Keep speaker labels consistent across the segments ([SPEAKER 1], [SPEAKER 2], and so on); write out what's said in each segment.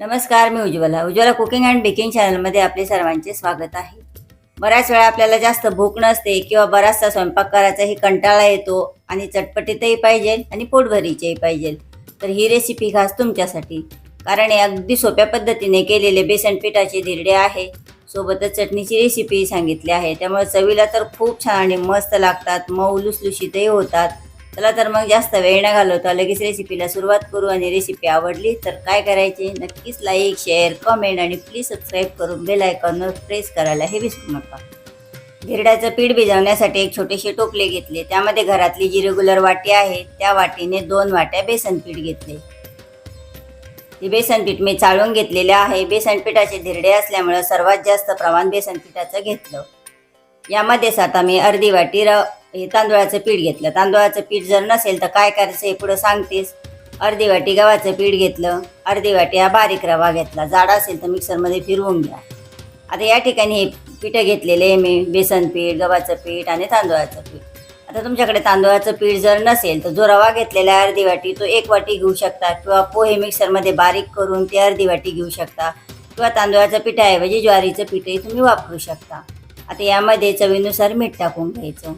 [SPEAKER 1] नमस्कार मी Ujjwala. Ujjwala cooking and baking चॅनलमध्ये आपले सर्वांचे स्वागत आहे. बऱ्याच वेळा आपल्याला जास्त भूक नसते किंवा बराचसा स्वयंपाक करायचाही कंटाळा येतो आणि चटपटीतही पाहिजे आणि पोटभरीचेही पाहिजे. तर ही रेसिपी खास तुमच्यासाठी. कारण हे अगदी सोप्या पद्धतीने केलेले बेसन पिठाचे धिरडे आहे. सोबतच चटणीची रेसिपी सांगितली आहे. त्यामुळे चवीला तर खूप छान आणि मस्त लागतात. मऊ लुसलुशीतही होतात. चला तर मग जास्त वेळ न घालवता लगेच रेसिपीला सुरुवात करू आणि रेसिपी आवडली तर काय करायचे? नक्कीच लाईक शेअर कमेंट आणि प्लीज सबस्क्राईब करून बेल आयकॉनवर प्रेस करायला हे विसरू नका. धिरड्याचं पीठ भिजवण्यासाठी एक छोटेसे टोपले घेतले. त्यामध्ये घरातली जी रेग्युलर वाटी आहे त्या वाटीने दोन वाट्या बेसन पीठ घेतले. हे बेसन पीठ मी चाळून घेतलेले आहे. बेसन पिठाचे धिरडे असल्यामुळं सर्वात जास्त प्रमाण बेसन पिठाचं घेतलं. यामध्येच आता मी अर्धी वाटी र हे तांदूळाचं पीठ घेतलं. तांदूळाचं पीठ जर नसेल तर काय करायचं हे पुढं सांगतेस. अर्धी वाटी गव्हाचं पीठ घेतलं. अर्धी वाटी हा बारीक रवा घेतला. जाड असेल तर मिक्सरमध्ये फिरवून घ्या. आता या ठिकाणी हे पिठं घेतलेले आहे मी. बेसन पीठ गव्हाचं पीठ आणि तांदूळाचं पीठ. आता तुमच्याकडे तांदूळाचं पीठ जर नसेल तर जो रवा घेतलेला आहे अर्धी वाटी तो एक वाटी घेऊ शकता किंवा पोहे मिक्सरमध्ये बारीक करून ते अर्धी वाटी घेऊ शकता किंवा तांदूळाचं म्हणजे ज्वारीचं पीठही तुम्ही वापरू शकता. आता यामध्ये चवीनुसार मीठ टाकून घ्यायचं.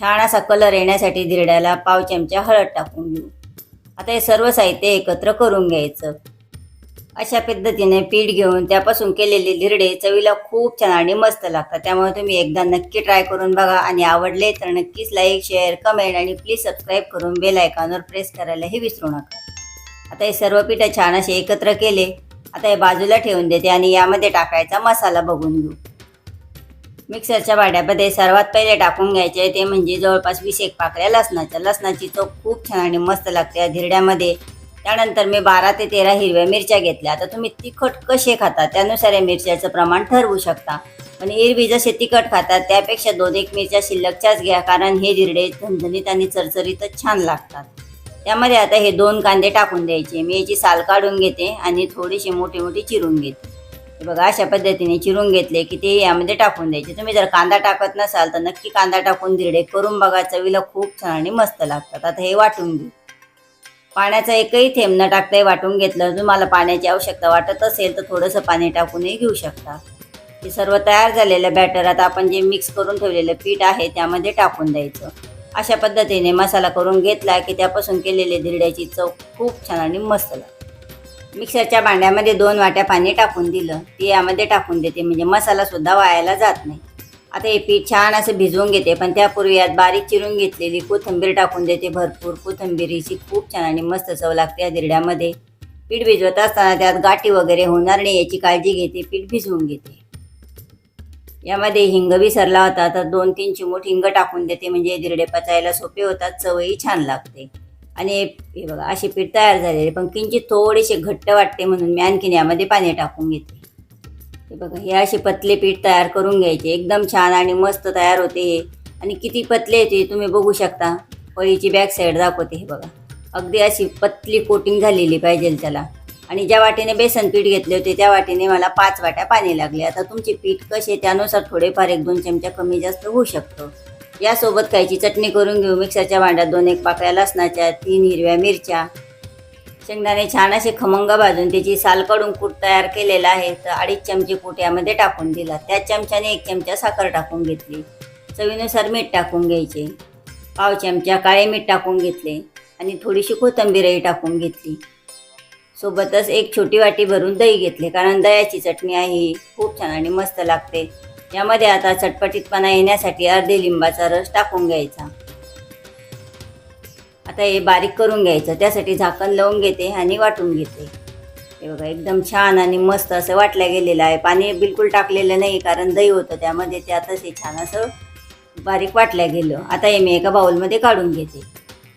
[SPEAKER 1] छान असा कलर येण्यासाठी धिरड्याला पाव चमचा हळद टाकून घेऊ. आता हे सर्व साहित्य एकत्र करून घ्यायचं. अशा पद्धतीने पीठ घेऊन त्यापासून केलेले धिरडे चवीला खूप छान आणि मस्त लागतात. त्यामुळे तुम्ही एकदा नक्की ट्राय करून बघा आणि आवडले तर नक्कीच लाईक शेअर कमेंट आणि प्लीज सबस्क्राईब करून बेल आयकॉनवर प्रेस करायलाही विसरू नका. आता हे सर्व पिठं छान असे एकत्र केले. आता हे बाजूला ठेवून देते आणि यामध्ये टाकायचा मसाला बघून घेऊ. मिक्सरच्या भाड्यामध्ये सर्वात पहिले टाकून घ्यायचे ते म्हणजे जवळपास वीस एक पाकळ्या लसणाच्या. लसणाची चव खूप छान आणि मस्त लागते या धिरड्यामध्ये. त्यानंतर मी बारा ते तेरा हिरव्या मिरच्या घेतल्या. आता तुम्ही तिखट कसे खाता त्यानुसार या मिरच्याचं प्रमाण ठरवू शकता. पण हिरवी जसे तिखट खातात त्यापेक्षा दोन एक मिरच्या शिल्लकच्याच घ्या कारण हे धिरडे झणझणीत आणि चरचरीतच छान लागतात. त्यामध्ये आता हे दोन कांदे टाकून द्यायचे. मी याची साल काढून घेते आणि थोडीशी मोठी मोठी चिरून घेते. बघा अशा पद्धतीने चिरून घेतले की ते यामध्ये टाकून द्यायचे. तुम्ही जर कांदा टाकत नसाल तर नक्की कांदा टाकून धिरडे करून बघा चवीला खूप छान आणि मस्त लागतात. आता हे वाटून घेऊ. पाण्याचा एकही थेंब न टाकताही वाटून घेतलं तुम्हाला पाण्याची आवश्यकता वाटत असेल तर थोडंसं पाणी टाकूनही घेऊ शकता. हे सर्व तयार झालेलं बॅटर आता आपण जे मिक्स करून ठेवलेलं पीठ आहे त्यामध्ये टाकून द्यायचं. अशा पद्धतीने मसाला करून घेतला की त्यापासून केलेले धिरड्याची चव खूप छान आणि मस्त लागते. मिक्सरच्या भांड्यामध्ये दोन वाट्या पाणी टाकून दिलं. ते यामध्ये टाकून देते. म्हणजे मसालासुद्धा वाळायला वायाला जात नाही. आता हे पीठ छान असं भिजवून घेते पण त्यापूर्वी यात बारीक चिरून घेतलेली कोथिंबीर टाकून देते भरपूर. कोथिंबीरीची खूप छान आणि मस्त चव लागते या दिरड्यामध्ये. पीठ भिजवत असताना त्यात गाठी वगैरे होणार नाही याची काळजी घेते पीठ भिजवून घेते. यामध्ये हिंग विसरला होता तर दोन तीन चिमूट हिंग टाकून देते. म्हणजे दिरडे पचायला सोपे होतात चवही छान लागते. आणि हे बघा असे पीठ तयार झालेले. पण किंचित थोडेसे घट्ट वाटते म्हणून मी आणखीन यामध्ये पाणी टाकून घेते. हे बघा हे असे पतले पीठ तयार करून घ्यायचे. एकदम छान आणि मस्त तयार होते हे. आणि किती पतले ते तुम्ही बघू शकता. पळीची बॅक साईड दाखवते हे बघा. अगदी अशी पतली कोटिंग झालेली पाहिजे त्याला. आणि ज्या वाटेने बेसन पीठ घेतले होते त्या वाटेने मला पाच वाट्या पाणी लागले. आता तुमचे पीठ कसे त्यानुसार थोडेफार एक दोन चमचा कमी जास्त होऊ शकतं. यासोबत खायची चटणी करून घेऊ. मिक्सरच्या भांड्यात दोन एक पाकळ्या लसणाच्या तीन हिरव्या मिरच्या. शेंगदाणे छान असे खमंग भाजून त्याची साल काढून कूट तयार केलेला आहे. तर अडीच चमचे कूट यामध्ये टाकून दिला. त्या चमच्याने एक चमचा साखर टाकून घेतली. चवीनुसार मीठ टाकून घ्यायचे. पाव चमचा काळे मीठ टाकून घेतले आणि थोडीशी कोथिंबीरही टाकून घेतली. सोबतच एक छोटी वाटी भरून दही घेतले कारण दह्याची चटणी आहे ही खूप छान आणि मस्त लागते. यामध्ये आता चटपटीतपणा येण्यासाठी अर्धे लिंबाचा रस टाकून घ्यायचा. आता हे बारीक करून घ्यायचं. त्यासाठी झाकण लावून घेते आणि वाटून घेते. हे बघा एकदम छान आणि मस्त असं वाटलं गेलेलं आहे. पाणी बिलकुल टाकलेलं नाही कारण दही होतं. त्यामध्ये त्यातच हे छान असं बारीक वाटलं गेलं. आता हे मी एका बाउलमध्ये काढून घेते.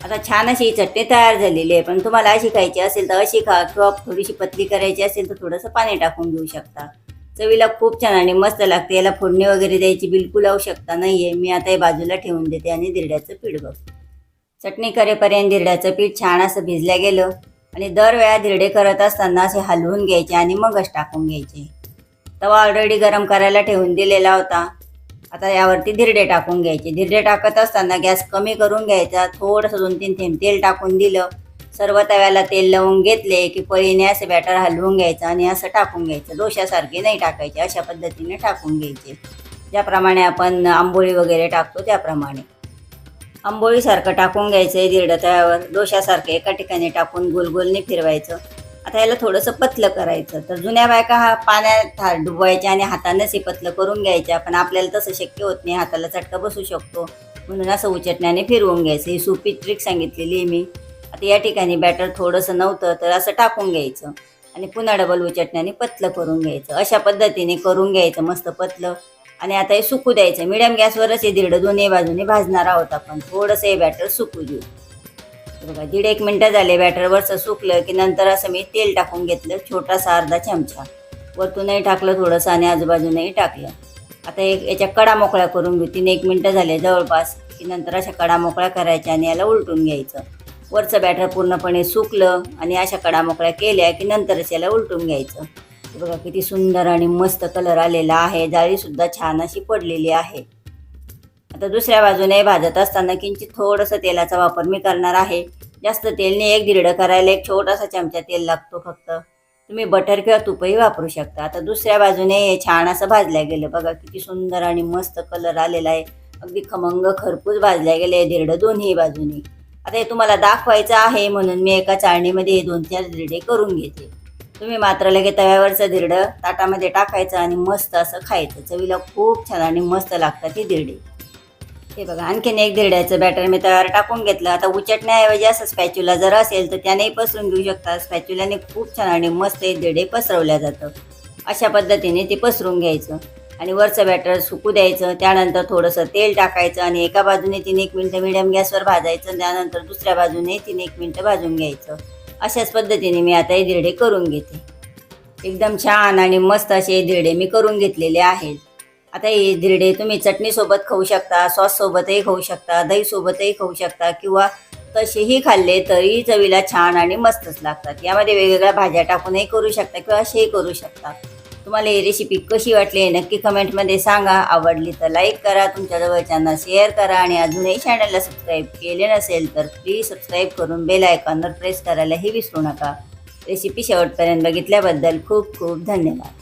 [SPEAKER 1] आता छान अशी ही चटणी तयार झालेली आहे. पण तुम्हाला अशी खायची असेल तर अशी खा. किंवा थोडीशी पतली करायची असेल तर थोडंसं पाणी टाकून घेऊ शकता. चवीला खूप छान आणि मस्त लागते. याला फोडणी वगैरे द्यायची बिलकुल आवश्यकता नाही आहे मी आता हे बाजूला ठेवून देते आणि दिरड्याचं पीठ बघते. चटणी करेपर्यंत दिरड्याचं पीठ छान असं भिजल्या गेलं आणि दरवेळा दिरडे करत असताना असे हलवून घ्यायचे आणि मगच टाकून घ्यायचे. तवा ऑलरेडी गरम करायला ठेवून दिलेला होता. आता यावरती धिरडे टाकून घ्यायचे. धिरडे टाकत असताना गॅस कमी करून घ्यायचा. थोडंसं दोन तीन थेंब तेल टाकून दिलं. सर्व तव्याला तेल लावून घेतले की पळीने असं बॅटर हलवून घ्यायचं आणि असं टाकून घ्यायचं. डोशासारखे नाही टाकायचे अशा पद्धतीने टाकून घ्यायचे. ज्याप्रमाणे आपण आंबोळी वगैरे टाकतो त्याप्रमाणे. आंबोळीसारखं टाकून घ्यायचं आहे दीड तव्यावर. डोशासारखं एका ठिकाणी टाकून गोलगोलने फिरवायचं. आता याला थोडंसं पतलं करायचं. तर जुन्या बायका हा पाण्यात हा डुबवायच्या आणि हातानेच हे पतलं करून घ्यायच्या. पण आपल्याला तसं शक्य होत नाही. हाताला चटका बसू शकतो. म्हणून असं उचटण्याने फिरवून घ्यायचं. ही सोपी ट्रिक सांगितलेली आहे मी. आता या ठिकाणी बॅटर थोडंसं नव्हतं तर असं टाकून घ्यायचं. आणि पुन्हा डबल उचटण्याने पतलं करून घ्यायचं. अशा पद्धतीने करून घ्यायचं मस्त पतलं. आणि आता हे सुकू द्यायचं. मिडियम गॅसवरच हे दीड दोन्ही बाजूने भाजणार आहोत आपण. थोडंसं हे बॅटर सुकू देऊ. बघा दीड एक मिनटं झाले बॅटरवरचं सुकलं की नंतर असं मी तेल टाकून घेतलं छोटासा अर्धा चमचा. वरतूनही टाकलं थोडंसं आणि आजूबाजूनही टाकलं. आता एक याच्या कडा मोकळ्या करून घेऊ. तीन एक मिनटं झाले जवळपास की नंतर अशा कडा मोकळ्या करायच्या आणि याला उलटून घ्यायचं. वरचं बॅटर पूर्णपणे सुकलं आणि अशा कडामोकळ्या केल्या की नंतरच याला उलटून घ्यायचं. बघा किती सुंदर आणि मस्त कलर आलेला आहे. जाळीसुद्धा छान अशी पडलेली आहे. आता दुसऱ्या बाजूने भाजत असताना किंचित थोडंसं तेलाचा वापर मी करणार आहे. जास्त तेल नाही एक दीड करायला एक छोटासा चमचा तेल लागतो फक्त. तुम्ही बटर किंवा तुपही वापरू शकता. आता दुसऱ्या बाजूने हे छान असं भाजल्या गेलं. बघा किती सुंदर आणि मस्त कलर आलेला आहे. अगदी खमंग खरपूस भाजल्या गेले धिरडं दोन्ही बाजूने. आता हे तुम्हाला दाखवायचं आहे म्हणून मी एका चाळणीमध्ये हे दोन चार धिरडे करून घेते. तुम्ही मात्र लगे तव्यावरचं धिरडं ताटामध्ये टाकायचं आणि मस्त असं खायचं. चवीला खूप छान आणि मस्त लागतात ही धिरडे हे बघा आणखीन एक धिरड्याचं बॅटर मी तव्यावर टाकून घेतलं. आता उचटण्याऐवजी असं स्पॅच्युला जर असेल तर त्यानेही पसरून घेऊ शकता. स्पॅच्युलाने खूप छान आणि मस्त हे धिरडे पसरवल्या जातं. अशा पद्धतीने ते पसरून घ्यायचं. आणि वरचं बॅटर सुकू द्यायचं त्यानंतर थोडंसं तेल टाकायचं आणि एका बाजूने तीन एक मिनटं मिडियम गॅसवर भाजायचं त्यानंतर दुसऱ्या बाजूने तीन एक मिनटं भाजून घ्यायचं. अशाच पद्धतीने मी आता हे धिरडे करून घेते. एकदम छान आणि मस्त असे हे धिरडे मी करून घेतलेले आहेत. आता हे धिरडे तुम्ही चटणीसोबत खाऊ शकता सॉससोबतही खाऊ शकता दहीसोबतही खाऊ शकता किंवा तसेही खाल्ले तरी चवीला छान आणि मस्तच लागतात. यामध्ये वेगवेगळ्या भाज्या टाकूनही करू शकता किंवा असेही करू शकता. तुम्हाला ही रेसिपी कशी वाटली नक्की कमेंटमध्ये सांगा. आवडली तर लाईक करा तुमच्या जवळच्यांना शेअर करा आणि अजूनही चॅनलला सबस्क्राईब केले नसेल तर प्लीज सबस्क्राईब करून बेल आयकॉनवर प्रेस करायलाही विसरू नका. रेसिपी शेवटपर्यंत बघितल्याबद्दल खूप खूप धन्यवाद.